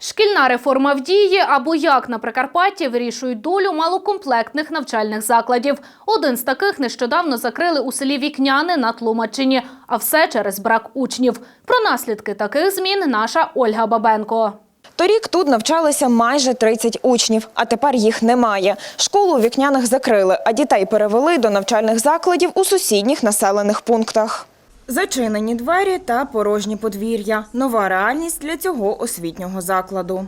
Шкільна реформа в дії або як на Прикарпатті вирішують долю малокомплектних навчальних закладів. Один з таких нещодавно закрили у селі Вікняни на Тлумачині, а все через брак учнів. Про наслідки таких змін наша Ольга Бабенко. Торік тут навчалися майже 30 учнів, а тепер їх немає. Школу у вікняних закрили, а дітей перевели до навчальних закладів у сусідніх населених пунктах. Зачинені двері та порожні подвір'я. Нова реальність для цього освітнього закладу.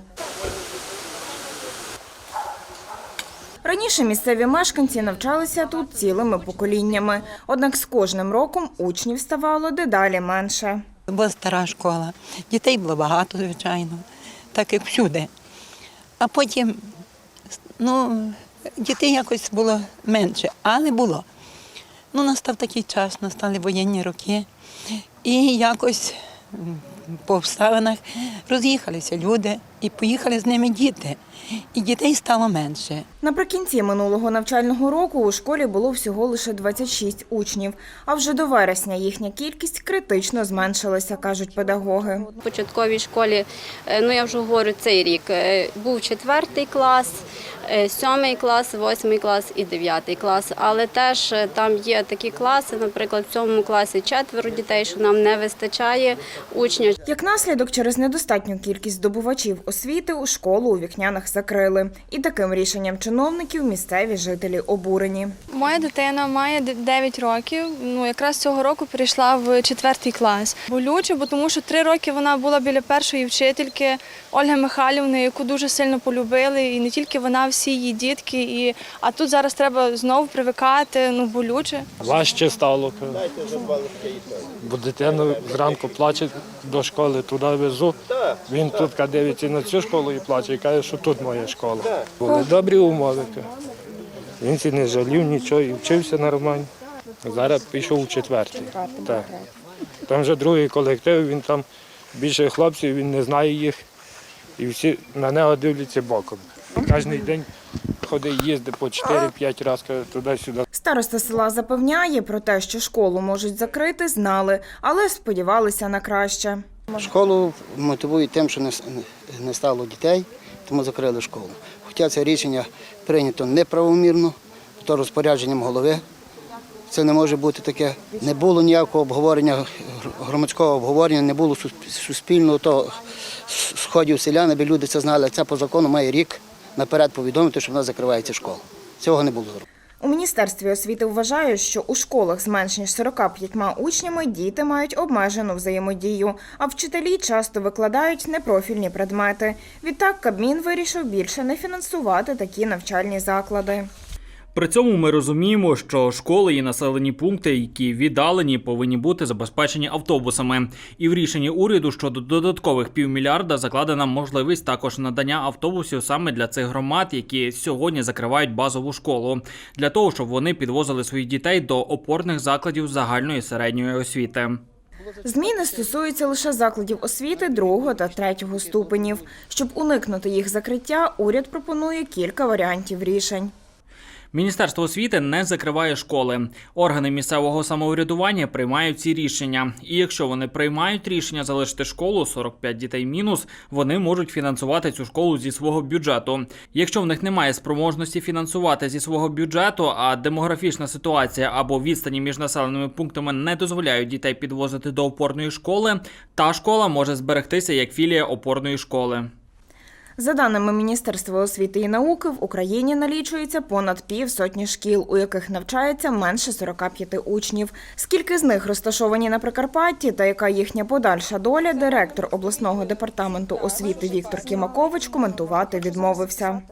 Раніше місцеві мешканці навчалися тут цілими поколіннями. Однак з кожним роком учнів ставало дедалі менше. Була стара школа. Дітей було багато, звичайно, так як всюди. А потім ну, дітей якось було менше, але було. Ну, настав такий час, настали воєнні роки. І якось по обставинах роз'їхалися люди і поїхали з ними діти. І дітей стало менше. Наприкінці минулого навчального року у школі було всього лише 26 учнів, а вже до вересня їхня кількість критично зменшилася, кажуть педагоги. В початковій школі, е, ну я вже говорю цей рік, е, був четвертий клас, сьомий клас, восьмий клас і дев'ятий клас. Але теж е, там є такі класи, наприклад, в цьому класі четверо дітей, що нам не вистачає учнів. Як наслідок, через недостатню кількість здобувачів освіти у школу у вікнянах закрили. І таким рішенням чиновників місцеві жителі обурені. Моя дитина має д- 9 років. Ну якраз цього року перейшла в четвертий клас. Болюче, бо тому що три роки вона була біля першої вчительки Ольги Михайлівни, яку дуже сильно полюбили. І не тільки вона, а всі її дітки. І а тут зараз треба знову привикати. Ну болюче. Важче стало. Бо дитина зранку плаче до школи, туди везу. Він тут дивиться на цю школу і плаче, і каже, що тут моя школа. Були добрі умови. Він сі не жалів нічого і вчився нормально. Зараз пішов у четвертий. Так. Там вже другий колектив, він там більше хлопців, він не знає їх. І всі на нього дивляться боком. Кожен день ходить, їздить по 4-5 разів туди-сюди. Староста села запевняє про те, що школу можуть закрити, знали, але сподівалися на краще. Школу мотивують тим, що не, стало дітей, тому закрили школу. Хоча це рішення прийнято неправомірно, то розпорядженням голови. Це не може бути таке. Не було ніякого обговорення, громадського обговорення, не було суспільного того сходів селян, аби люди це знали. Це по закону має рік наперед повідомити, що в нас закривається школа. Цього не було зроблено. У міністерстві освіти вважають, що у школах з менш ніж 45 учнями діти мають обмежену взаємодію, а вчителі часто викладають непрофільні предмети. Відтак Кабмін вирішив більше не фінансувати такі навчальні заклади. При цьому ми розуміємо, що школи і населені пункти, які віддалені, повинні бути забезпечені автобусами. І в рішенні уряду щодо додаткових півмільярда закладена можливість також надання автобусів саме для цих громад, які сьогодні закривають базову школу, для того, щоб вони підвозили своїх дітей до опорних закладів загальної середньої освіти. Зміни стосуються лише закладів освіти другого та третього ступенів. Щоб уникнути їх закриття, уряд пропонує кілька варіантів рішень. Міністерство освіти не закриває школи. Органи місцевого самоврядування приймають ці рішення. І якщо вони приймають рішення залишити школу 45 дітей мінус, вони можуть фінансувати цю школу зі свого бюджету. Якщо в них немає спроможності фінансувати зі свого бюджету, а демографічна ситуація або відстані між населеними пунктами не дозволяють дітей підвозити до опорної школи, та школа може зберегтися як філія опорної школи. За даними Міністерства освіти і науки, в Україні налічується понад півсотні шкіл, у яких навчається менше 45 учнів. Скільки з них розташовані на Прикарпатті та яка їхня подальша доля, директор обласного департаменту освіти Віктор Кімакович коментувати відмовився.